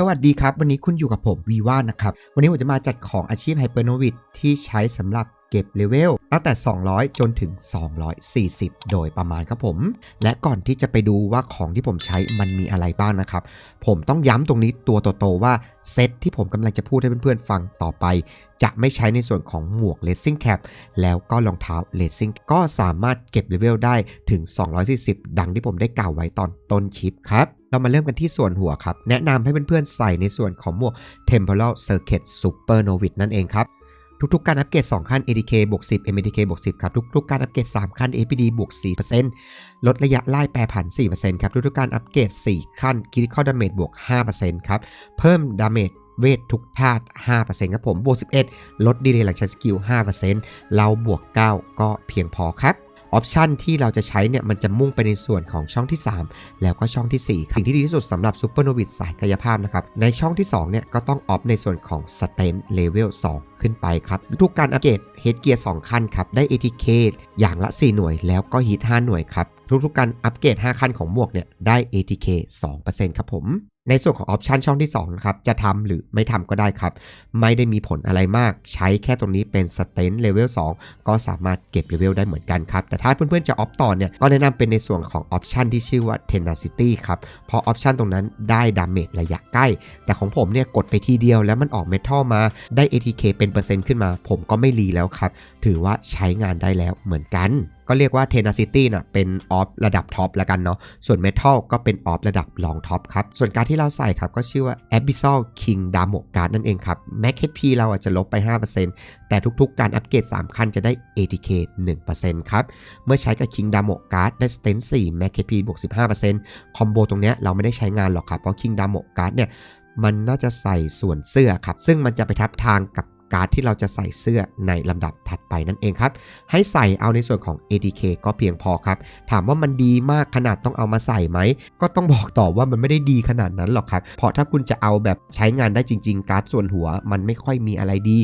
สวัสดีครับ วันนี้คุณอยู่กับผมวีว่านะครับ วันนี้ผมจะมาจัดของอาชีพไฮเปอร์โนวิดที่ใช้สำหรับ เก็บเลเวลตั้งแต่ 200 จนถึง 240 โดยประมาณครับผม และก่อนที่จะไปดูว่าของที่ผมใช้มันมีอะไรบ้างนะครับ ผมต้องย้ำตรงนี้ตัวโตๆว่าเซตที่ผมกำลังจะพูดให้เพื่อนๆฟังต่อไป จะไม่ใช้ในส่วนของหมวกเลสซิ่งแคปแล้วก็รองเท้าเลสซิ่งก็สามารถเก็บเลเวลได้ถึง 240 ดังที่ผมได้กล่าวไว้ตอนต้นคลิปครับเรามาเริ่มกันที่ส่วนหัวครับ แนะนำให้เพื่อนๆใส่ในส่วนของหมวก Temporal Circuit Super Novice นั่นเองครับ ทุกๆ การอัปเกรด2ขั้น ADK บวก10 MADK บวก10ครับทุกๆ การอัปเกรด3ขั้น APD บวก4%ลดระยะไล่แปรผัน4%ครับทุกๆ การอัปเกรด4ขั้น Critical Damage บวก5%ครับเพิ่ม Damage เวททุกธาตุ5%ครับผม บวก 11 ลดดีเลย์หลังใช้สกิล 5%เราบวก 9 ก็เพียงพอครับ ออปชันที่เราจะใช้เนี่ยมันจะมุ่งไปในส่วนของช่องที่ 3 แล้วก็ช่องที่4ครับสิ่งที่ดีที่สุดสำหรับซูเปอร์โนวิดสายกายภาพนะครับ ในช่องที่ 2 เนี่ยก็ต้องออฟในส่วนของสเตนเลเวล2ขึ้นไปครับ ทุกการอัปเกรดเฮดเกียร์2ขั้นครับ ได้ ATK อย่างละ 4 หน่วย แล้วก็ฮิต5หน่วยครับ ทุกๆการอัปเกรด 5 ขั้นของหมวกเนี่ยได้ ATK 2%ครับผม ในส่วนของออปชันช่องที่2นะครับจะทำหรือไม่ทำก็ได้ครับ ไม่ได้มีผลอะไรมาก ใช้แค่ตรงนี้เป็นสเตนเลเวล2ก็สามารถเก็บเลเวลได้เหมือนกันครับ แต่ถ้าเพื่อนๆจะออฟต่อเนี่ยก็แนะนำเป็นในส่วนของออปชันที่ชื่อว่า tenacity ครับเพราะออปชันตรงนั้นได้ดาเมจระยะใกล้ แต่ของผมเนี่ยกดไปทีเดียวแล้วมันออกเมทัลมาได้ ATK เป็นเปอร์เซ็นต์ขึ้นมา ผมก็ไม่รีแล้วครับถือว่าใช้งานได้แล้วเหมือนกัน ก็เรียกว่า Tenacity น่ะเป็นออฟระดับท็อปแล้วกันเนาะ ส่วน Metal ก็เป็นออฟระดับรองท็อปครับ ส่วนการที่เราใส่ครับก็ชื่อว่า Abyssal King Damo Card นั่นเองครับ Max HP เราอาจจะลบไป 5%แต่ทุกๆ การอัปเกรด3ขั้นจะได้ ATK 1%ครับ เมื่อใช้กับ King Damo Card ได้ Sten 4 Max HP บวก15%คอมโบตรงเนี้ยเราไม่ได้ใช้งานหรอกครับเพราะ King Damo Card เนี่ยมันน่าจะใส่ส่วนเสื้อครับ ซึ่งมันจะไปทับทางกับ การ์ดที่เราจะใส่เสื้อในลำดับถัดไปนั่นเองครับ ให้ใส่เอาในส่วนของ ATK ก็เพียงพอครับ ถามว่ามันดีมากขนาดต้องเอามาใส่ไหม ก็ต้องบอกต่อว่ามันไม่ได้ดีขนาดนั้นหรอกครับ เพราะถ้าคุณจะเอาแบบใช้งานได้จริง ๆ การ์ดส่วนหัว มันไม่ค่อยมีอะไรดี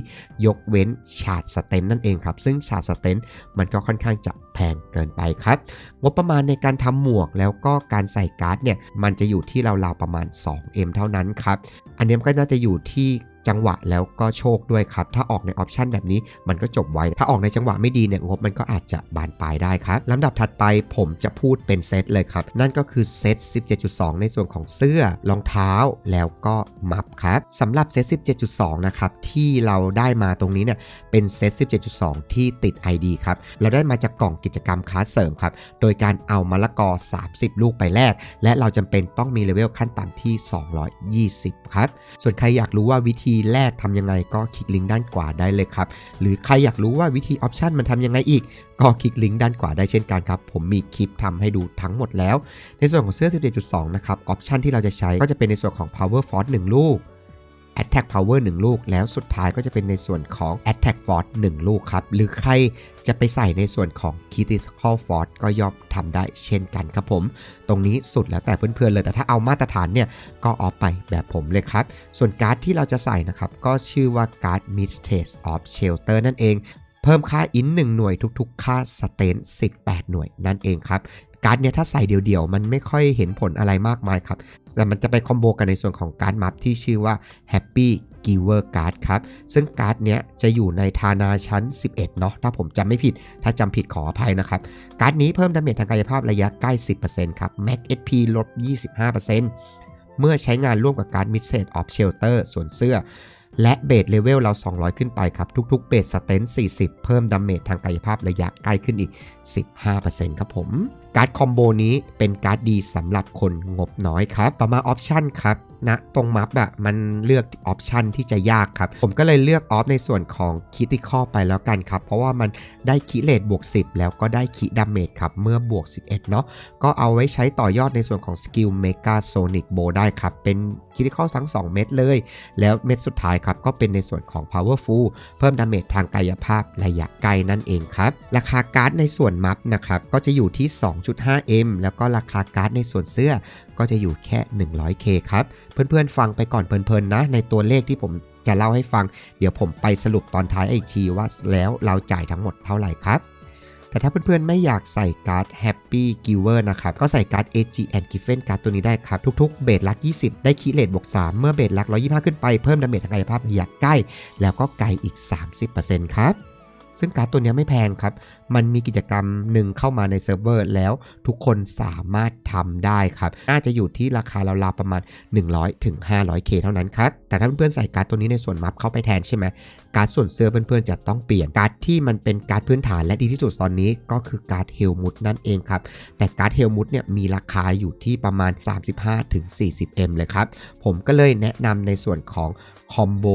ยกเว้นฉาดสเตนนั่นเองครับ ซึ่งฉาดสเตนมันก็ค่อนข้างจะแพงเกินไปครับ งบประมาณในการทำหมวกแล้วก็การใส่การ์ดเนี่ย มันจะอยู่ที่ราวๆประมาณ 2M เท่านั้นครับ อันนี้ก็น่าจะอยู่ที่ จังหวะแล้วก็โชคด้วยครับ ถ้าออกในออปชันแบบนี้มันก็จบไวถ้าออกในจังหวะไม่ดีเนี่ยงบมันก็อาจจะบานปลายได้ครับลำดับถัดไปผมจะพูดเป็นเซตเลยครับ นั่นก็คือเซต 17.2 ในส่วนของเสื้อรองเท้าแล้วก็มัฟครับสำหรับเซต 17.2 นะครับ ที่เราได้มาตรงนี้เนี่ยเป็นเซต 17.2 ที่ติด ID ครับ เราได้มาจากกล่องกิจกรรมคลาเสริมครับ โดยการเอามะละกอ 30 ลูกไปแลกและเราจำเป็นต้องมีเลเวลขั้นต่ำที่ 220 ครับ ส่วนใครอยากรู้ว่าวิธีแรกทำยังไงก็คลิกลิงก์ด้านขวาได้เลยครับ หรือใครอยากรู้ว่าวิธีออปชันมันทำยังไงอีก ก็คลิกลิงก์ด้านขวาได้เช่นกันครับ ผมมีคลิปทำให้ดูทั้งหมดแล้ว ในส่วนของเสื้อ 17.2 นะครับ ออปชันที่เราจะใช้ก็จะเป็นในส่วนของ power force 1 ลูก Attack Power 1 ลูก แล้วสุดท้ายก็จะเป็นในส่วนของ Attack Force 1 ลูกครับ หรือใครจะไปใส่ในส่วนของ Critical Force ก็ย่อมทำได้เช่นกันครับผม ตรงนี้สุดแล้วแต่เพื่อนๆเลย แต่ถ้าเอามาตรฐานเนี่ย ก็ออฟไปแบบผมเลยครับ ส่วนการ์ดที่เราจะใส่นะครับ ก็ชื่อว่าการ์ด Mistress of Shelter นั่นเองเพิ่มค่าอิน 1 หน่วยทุกๆ ค่าสเตน18 หน่วยนั่นเองครับ การ์ดเนี่ยถ้าใส่เดี่ยวๆ มันไม่ค่อยเห็นผลอะไรมากมายครับ แต่มันจะไปคอมโบกันในส่วนของการ์ดมัฟที่ชื่อว่า Happy Giver Card ครับ ซึ่งการ์ดเนี้ยจะอยู่ในทานาชั้น 11 เนาะถ้าผมจำไม่ผิด ถ้าจำผิดขออภัยนะครับ การ์ดนี้เพิ่มดาเมจทางกายภาพระยะใกล้ 10%ครับ Max HP ลด 25%เมื่อใช้งานร่วมกับการ์ด Mistress of Shelter ส่วนเสื้อและเบสเลเวลเรา 200 ขึ้นไปครับ ทุกๆ เบสสเตน40 เพิ่มดาเมจทางกายภาพระยะใกล้ขึ้นอีก 15%ครับผม การ์ดคอมโบนี้เป็นการ์ดดีสำหรับคนงบน้อยครับ ต่อมาออปชันครับณนะตรงมัฟอะมันเลือกออปชันที่จะยากครับ ผมก็เลยเลือกออฟในส่วนของคิติคอไปแล้วกันครับ เพราะว่ามันได้คิเลตบวก 10 แล้วก็ได้คิดาเมจครับ เมื่อบวก 11 เนาะก็เอาไว้ใช้ต่อยอดในส่วนของสกิลเมกาโซนิกโบได้ครับ เป็นคิติคอทั้ง 2 เม็ดเลย แล้วเม็ดสุดท้ายครับ ก็เป็นในส่วนของ Powerful เพิ่มดาเมจทางกายภาพระยะไกลนั่นเองครับ ราคาการ์ดในส่วนมัฟนะครับก็จะอยู่ที่ 2.5M แล้วก็ราคาการ์ดในส่วนเสื้อก็จะอยู่แค่ 100K ครับ เพื่อนๆฟังไปก่อนเพลินๆนะ ในตัวเลขที่ผมจะเล่าให้ฟัง เดี๋ยวผมไปสรุปตอนท้ายอีกทีว่าแล้วเราจ่ายทั้งหมดเท่าไหร่ครับแต่ถ้าเพื่อนๆ ไม่อยากใส่การ์ด Happy Giver นะครับ ก็ใส่การ์ด AG and Giffen การ์ดตัวนี้ได้ครับ ทุกๆ เบสลัก 20 ได้คีเลตบวก 3 เมื่อเบสลัก 125 ขึ้นไป เพิ่มดาเมจทางกายภาพระยะใกล้ แล้วก็ไกลอีก 30%ครับ ซึ่งการ์ดตัวนี้ไม่แพงครับ มันมีกิจกรรมหนึ่งเข้ามาในเซิร์ฟเวอร์แล้วทุกคนสามารถทำได้ครับ น่าจะอยู่ที่ราคาราวๆประมาณ 100ถึง 500k เท่านั้นครับ แต่ถ้าเพื่อนๆใส่การ์ดตัวนี้ในส่วนมัฟเข้าไปแทนใช่ไหมการ์ดส่วนเสื้อเพื่อนๆจะต้องเปลี่ยนการ์ดที่มันเป็นการ์ดพื้นฐานและดีที่สุดตอนนี้ก็คือการ์ดเฮลมุตนั่นเองครับ แต่การ์ดเฮลมุตเนี่ยมีราคาอยู่ที่ประมาณ 35-40m เลยครับ ผมก็เลยแนะนำในส่วนของคอมโบ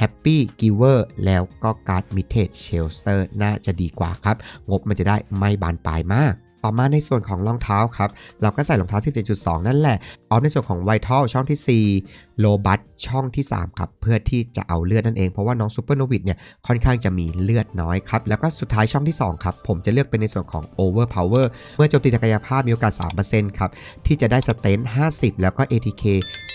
Happy Giver แล้วก็การ์ด m i t a g e Shelter น่าจะดีกว่าครับ งบมันจะได้ไม่บานปลายมากต่อมาในส่วนของรองเท้าครับ เราก็ใส่รองเท้า 17.2 นั่นแหละ ออฟในส่วนของ Vital ช่องที่ 4 โลบัตช่องที่ 3 ครับ เพื่อที่จะเอาเลือดนั่นเอง เพราะว่าน้องซูเปอร์โนวิดเนี่ย ค่อนข้างจะมีเลือดน้อยครับ แล้วก็สุดท้ายช่องที่ 2 ครับ ผมจะเลือกเป็นในส่วนของ Overpower เมื่อโจมตีทางกายภาพมีโอกาส 3%ครับ ที่จะได้สเตน50 แล้วก็ ATK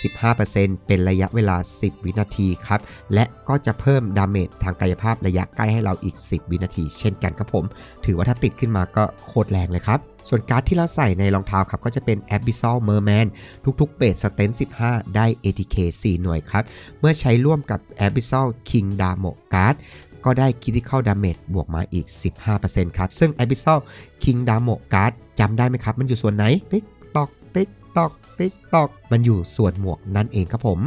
15%เป็นระยะเวลา 10 วินาทีครับ และก็จะเพิ่มดาเมจทางกายภาพระยะใกล้ให้เราอีก 10 วินาที เช่นกันครับผม ถือว่าถ้าติดขึ้นมาก็โคตรแรงเลยครับส่วนการ์ดที่เราใส่ในรองเท้าครับก็จะเป็น Abyssal Merman ทุกๆเบสสเตน15 ได้ ATK 4 หน่วยครับ เมื่อใช้ร่วมกับ Abyssal King Damo Card ก็ได้ Critical Damage บวกมาอีก 15%ครับ ซึ่ง Abyssal King Damo Card จำได้ไหมครับ มันอยู่ส่วนไหน ติ๊กตอกติ๊ก ตอกติ๊กตอกมันอยู่ส่วนหมวกนั่นเองครับผม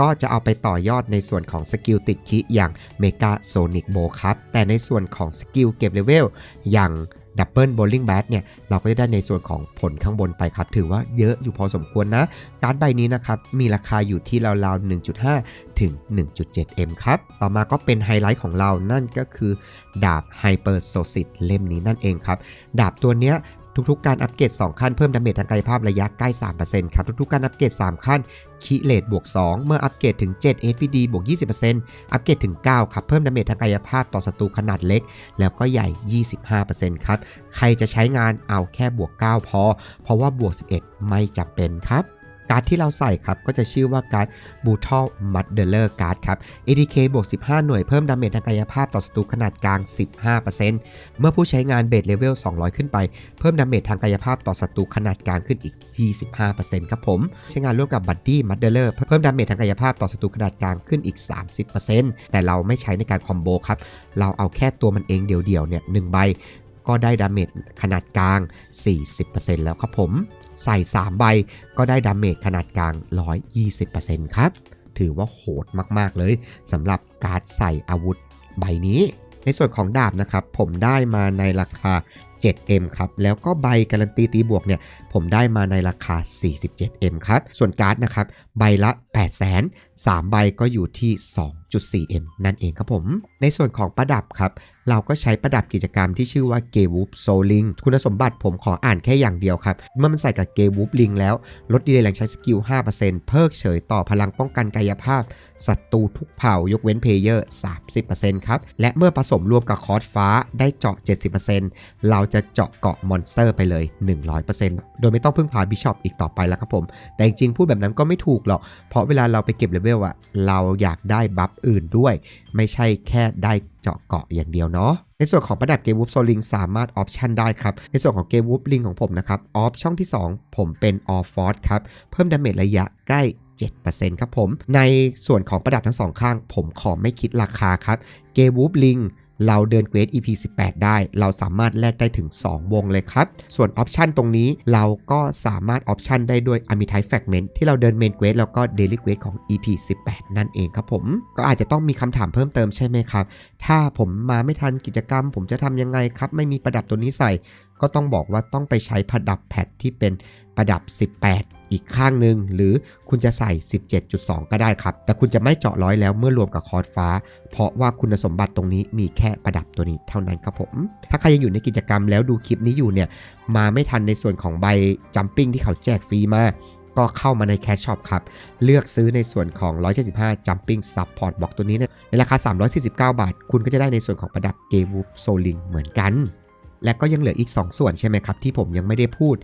ก็จะเอาไปต่อยอดในส่วนของสกิลติดคิอย่าง Mega Sonic b o ครับ แต่ในส่วนของสกิลเก็บเลเวลอย่างดับเบิลโบลิ่งแบทเนี่ยเราก็จะได้ในส่วนของผลข้างบนไปครับ ถือว่าเยอะอยู่พอสมควรนะ การ์ดใบนี้นะครับ มีราคาอยู่ที่ราวๆ 1.5 ถึง 1.7m ครับ ต่อมาก็เป็นไฮไลท์ของเรานั่นก็คือ ดาบ Hyper s o c i t เล่มนี้นั่นเองครับ ดาบตัวเนี้ย ทุกๆ การอัปเกรด2ขั้นเพิ่มดาเมจทางกายภาพระยะใกล้3%ครับทุกๆ การอัปเกรด3ขั้นคิเลตบวก 2 เมื่ออัปเกรดถึง 7 HPD บวก 20%อัปเกรดถึง 9 ครับ เพิ่มดาเมจทางกายภาพต่อศัตรูขนาดเล็ก แล้วก็ใหญ่ 25%ครับ ใครจะใช้งานเอาแค่บวก 9 พอ เพราะว่าบวก 11 ไม่จำเป็นครับ การ์ดที่เราใส่ครับ ก็จะชื่อว่าการ์ด Brutal Murderer Card ครับ ATK บวก 15 หน่วยเพิ่มดาเมจทางกายภาพต่อศัตรูขนาดกลาง 15%เมื่อผู้ใช้งานเบสเลเวล 200 ขึ้นไป เพิ่มดาเมจทางกายภาพต่อศัตรูขนาดกลางขึ้นอีก 25%ครับผม ใช้งานร่วมกับ Buddy Murderer เพิ่มดาเมจทางกายภาพต่อศัตรูขนาดกลางขึ้นอีก 30%แต่เราไม่ใช้ในการคอมโบครับ เราเอาแค่ตัวมันเองเดี่ยวๆเนี่ย1ใบ ก็ได้ดาเมจขนาดกลาง 40%แล้วครับผม ใส่ 3 ใบก็ได้ดาเมจขนาดกลาง 120%ครับ ถือว่าโหดมากๆเลยสำหรับการ์ดใส่อาวุธใบนี้ ในส่วนของดาบนะครับ ผมได้มาในราคา 7M ครับ แล้วก็ใบการันตีตีบวกเนี่ย ผมได้มาในราคา 47M ครับ ส่วนการ์ดนะครับ ใบละ 8 0 0 0 0 3 ใบก็อยู่ที่ 2.4M นั่นเองครับผม ในส่วนของประดับครับ เราก็ใช้ประดับกิจกรรมที่ชื่อว่าเกวูฟโซลิงคุณสมบัติผมขออ่านแค่อย่างเดียวครับ เมื่อมันใส่กับเกวูฟลิงแล้ว ลดดีเลย์แรงใช้สกิล 5%เพิกเฉยต่อพลังป้องกันกายภาพศัตรูทุกเผ่ายกเว้นเพลเยอร์ 30%ครับ และเมื่อผสมรวมกับคอร์สฟ้าได้เจาะ 70%เราจะเจาะเกาะมอนสเตอร์ไปเลย 100%โดยไม่ต้องพึ่งพาบิชอปอีกต่อไปแล้วครับผม แต่จริงๆพูดแบบนั้นก็ไม่ถูกหรอก เพราะเวลาเราไปเก็บเลเวลอะเราอยากได้บัฟอื่นด้วย ไม่ใช่แค่ได้เจาะเกาะอย่างเดียวเนาะในส่วนของประดับเกมวูฟโซลิงสามารถออปชันได้ครับ ในส่วนของเกมวูฟลิงของผมนะครับออฟช่องที่ 2 ผมเป็นออฟฟอร์ดครับ เพิ่มดาเมจระยะใกล้ 7%ครับผม ในส่วนของประดับทั้งสองข้าง ผมขอไม่คิดราคาครับ เกมวูฟลิง เราเดินเควส EP 18 ได้ เราสามารถแลกได้ถึง 2 วงเลยครับ ส่วนออปชันตรงนี้เราก็สามารถออปชันได้ด้วยอ m มิไทแฟกเมนที่เราเดินเมนเควสแล้วก็เดลิเควสของ EP 18 นั่นเองครับผม ก็อาจจะต้องมีคำถามเพิ่มเติมใช่ไหมครับ ถ้าผมมาไม่ทันกิจกรรม ผมจะทำยังไงครับ ไม่มีประดับตัวนี้ใส่ ก็ต้องบอกว่าต้องไปใช้ประดับแพดที่เป็นประดับ 18 อีกข้างหนึ่งหรือคุณจะใส่ 17.2 ก็ได้ครับ แต่คุณจะไม่เจาะร้อยแล้วเมื่อรวมกับคอร์สฟ้า เพราะว่าคุณสมบัติตรงนี้มีแค่ประดับตัวนี้เท่านั้นครับผม ถ้าใครยังอยู่ในกิจกรรมแล้วดูคลิปนี้อยู่เนี่ยมาไม่ทันในส่วนของใบจัมปิ้งที่เขาแจกฟรีมาก็เข้ามาในแคชช็อปครับ เลือกซื้อในส่วนของ 175 Jumping Support Box ตัวนี้เนี่ยในราคา 349 บาท คุณก็จะได้ในส่วนของประดับเกวูฟโซลิงเหมือนกัน และก็ยังเหลืออีก 2 ส่วนใช่ไหมครับ ที่ผมยังไม่ได้พูด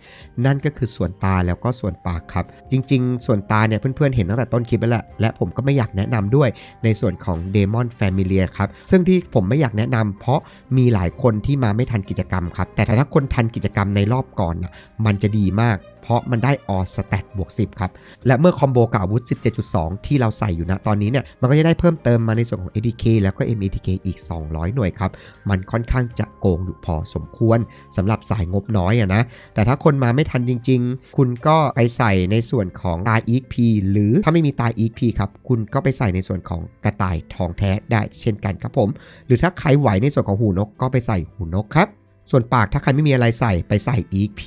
นั่นก็คือส่วนตาแล้วก็ส่วนปากครับ จริง ๆ ส่วนตาเนี่ยเพื่อนๆเห็นตั้งแต่ต้นคลิปแล้วแหละและผมก็ไม่อยากแนะนำด้วยในส่วนของ Demon Familia ครับ ซึ่งที่ผมไม่อยากแนะนำเพราะมีหลายคนที่มาไม่ทันกิจกรรมครับแต่ถ้าคนทันกิจกรรมในรอบก่อนนะมันจะดีมาก เพราะมันได้ออสแตทบวก10 ครับ และเมื่อคอมโบกับอาวุธ 17.2 ที่เราใส่อยู่นะตอนนี้เนี่ย มันก็จะได้เพิ่มเติมมาในส่วนของ ATK แล้วก็ MATK อีก 200 หน่วยครับ มันค่อนข้างจะโกงอยู่พอสมควรสำหรับสายงบน้อยอะนะ แต่ถ้าคนมาไม่ทันจริง ๆ คุณก็ไปใส่ในส่วนของตา EXP หรือถ้าไม่มีตา EXP ครับ คุณก็ไปใส่ในส่วนของกระต่ายทองแท้ได้เช่นกันครับผม หรือถ้าใครไหวในส่วนของหูนกก็ไปใส่หูนกครับส่วนปากถ้าใครไม่มีอะไรใส่ไปใส่ EXP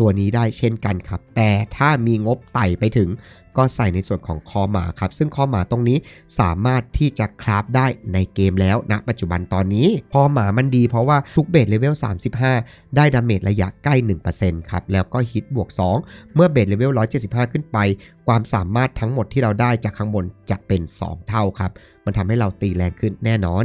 ตัวนี้ได้เช่นกันครับ แต่ถ้ามีงบไต่ไปถึง ก็ใส่ในส่วนของคอหมาครับ ซึ่งคอหมาตรงนี้สามารถที่จะคราฟได้ในเกมแล้วณปัจจุบันตอนนี้คอหมามันดีเพราะว่าทุกเบสเลเวล 35 ได้ดาเมจระยะใกล้ 1%ครับ แล้วก็ฮิตบวก 2 เมื่อเบสเลเวล 175 ขึ้นไป ความสามารถทั้งหมดที่เราได้จากข้างบนจะเป็น 2 เท่าครับ มันทำให้เราตีแรงขึ้นแน่นอน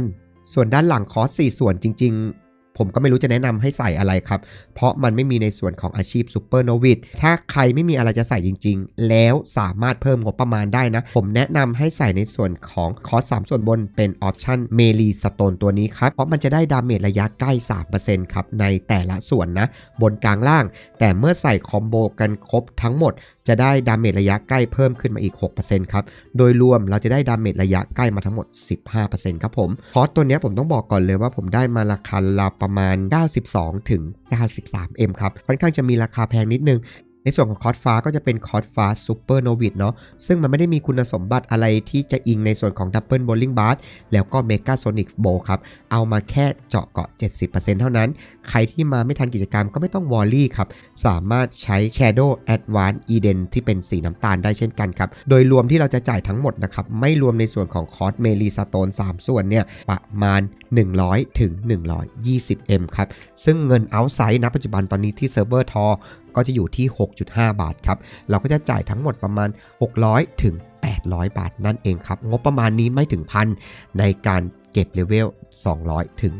ส่วนด้านหลังคอส4ส่วนจริง ๆ ผมก็ไม่รู้จะแนะนำให้ใส่อะไรครับ เพราะมันไม่มีในส่วนของอาชีพซูเปอร์โนวิดถ้าใครไม่มีอะไรจะใส่จริง ๆ แล้วสามารถเพิ่มงบประมาณได้นะ ผมแนะนำให้ใส่ในส่วนของคอร์ส3ส่วนบนเป็นออปชันเมลีสโตนตัวนี้ครับ เพราะมันจะได้ดาเมจระยะใกล้ 3%ครับ ในแต่ละส่วนนะ บนกลางล่าง แต่เมื่อใส่คอมโบกันครบทั้งหมด จะได้ดาเมจระยะใกล้เพิ่มขึ้นมาอีก 6%ครับ โดยรวมเราจะได้ดาเมจระยะใกล้มาทั้งหมด 15%ครับผมคอร์สตัวนี้ผมต้องบอกก่อนเลยว่าผมได้มาราคาละประมาณ 92ถึง 93M ครับ ค่อนข้างจะมีราคาแพงนิดนึง ในส่วนของคอร์สฟ้าก็จะเป็นคอร์สฟ้าซูเปอร์โนวิดเนาะซึ่งมันไม่ได้มีคุณสมบัติอะไรที่จะอิงในส่วนของดับเบิลโบลิ่งบาร์แล้วก็เมกาโซนิกโบครับ เอามาแค่เจาะเกาะ 70%เท่านั้น ใครที่มาไม่ทันกิจกรรมก็ไม่ต้องวอรี่ครับ สามารถใช้ Shadow Advance Eden ที่เป็นสีน้ำตาลได้เช่นกันครับ โดยรวมที่เราจะจ่ายทั้งหมดนะครับ ไม่รวมในส่วนของคอร์สเมลีสโตน3 ส่วนเนี่ยประมาณ 100ถึง 120M ครับซึ่งเงิน outside ณปัจจุบันตอนนี้ที่เซิร์ฟเวอร์ทอ ก็จะอยู่ที่ 6.5 บาทครับ เราก็จะจ่ายทั้งหมดประมาณ 600 ถึง 800 บาทนั่นเองครับ งบประมาณนี้ไม่ถึงพันในการเก็บเลเวล 200 ถึง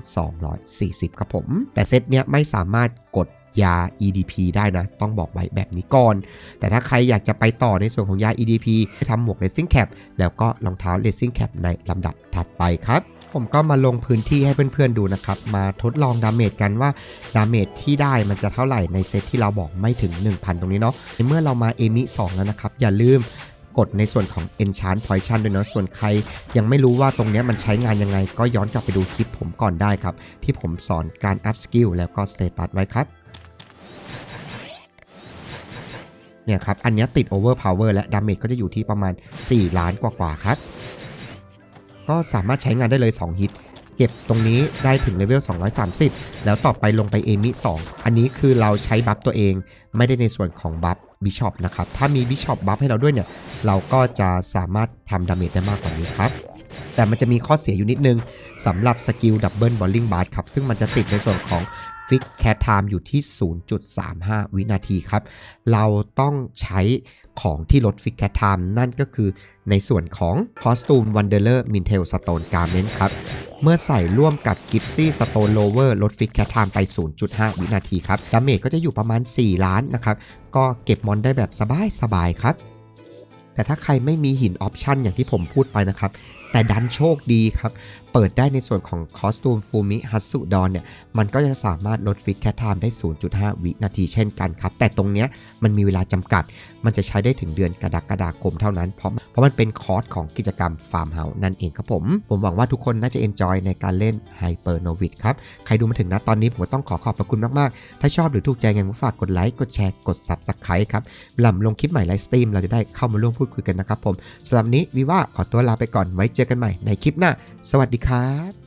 240 ครับผม แต่เซตเนี้ยไม่สามารถกดยา EDP ได้นะ ต้องบอกไว้แบบนี้ก่อน แต่ถ้าใครอยากจะไปต่อในส่วนของยา EDP ให้ทำหมวก Racing Cap แล้วก็รองเท้า Racing Cap ในลำดับถัดไปครับ ผมก็มาลงพื้นที่ให้เพื่อนๆดูนะครับ มาทดลองดาเมจกันว่าดาเมจที่ได้มันจะเท่าไหร่ในเซตที่เราบอกไม่ถึง 1,000 ตรงนี้เนาะในเมื่อเรามาเอมิ2แล้วนะครับ อย่าลืมกดในส่วนของ Enchant Poison ด้วยเนาะส่วนใคร ยังไม่รู้ว่าตรงนี้มันใช้งานยังไง ก็ย้อนกลับไปดูคลิปผมก่อนได้ครับ ที่ผมสอนการ up skill แล้วก็ status ไว้ครับเนี่ยครับ อันนี้ติด overpower และดาเมจก็จะอยู่ที่ประมาณ 4 ล้านกว่าๆครับ ก็สามารถใช้งานได้เลย 2 ฮิต เก็บตรงนี้ได้ถึงเลเวล 230 แล้วต่อไปลงไปเอมิ 2 อันนี้คือเราใช้บัฟตัวเอง ไม่ได้ในส่วนของบัฟบิชอปนะครับ ถ้ามีบิชอปบัฟให้เราด้วยเนี่ย เราก็จะสามารถทำดาเมจได้มากกว่านี้ครับ แต่มันจะมีข้อเสียอยู่นิดนึงสำหรับสกิลดับเบิลบอลลิงบาร์ครับ ซึ่งมันจะติดในส่วนของ ฟิกแคทไทม์อยู่ที่ 0.35 วินาทีครับ เราต้องใช้ของที่ลดฟิกแคทไทม์นั่นก็คือในส่วนของ Costume Wanderer Mintel Stone Garment ครับ เมื่อใส่ร่วมกับ g i p s y Stone Lover ลดฟิกแคทไทม์ไป 0.5 วินาทีครับ ดาเมจก็จะอยู่ประมาณ 4 ล้านนะครับ ก็เก็บมอนได้แบบสบายๆครับแต่ถ้าใครไม่มีหินออปชันอย่างที่ผมพูดไปนะครับ แต่ดันโชคดีครับ เปิดได้ในส่วนของคอสตูมฟูมิฮัตสุดอนเนี่ย มันก็จะสามารถลดฟิกแคทไทม์ได้ 0.5 วินาทีเช่นกันครับ แต่ตรงเนี้ยมันมีเวลาจำกัด มันจะใช้ได้ถึงเดือนกรกฎาคมเท่านั้น เพราะเพราะมันเป็นคอร์สของกิจกรรมฟาร์มเฮาส์นั่นเองครับผม ผมหวังว่าทุกคนน่าจะเอนจอยในการเล่นไฮเปอร์โนวิดครับ ใครดูมาถึงนะตอนนี้ผมก็ต้องขอขอบพระคุณมากๆ ถ้าชอบหรือถูกใจยังงก็ฝากกดไลค์ กดแชร์ กด Subscribe ครับเวลาผมลงคลิปใหม่ไลฟ์สตรีมเราจะได้เข้ามาร่วมพูดคุยกันนะครับผมสำหรับนี้วิว่าขอตัวลาไปก่อนไว้เจอกันใหม่ในคลิปหน้า สวัสดีครับ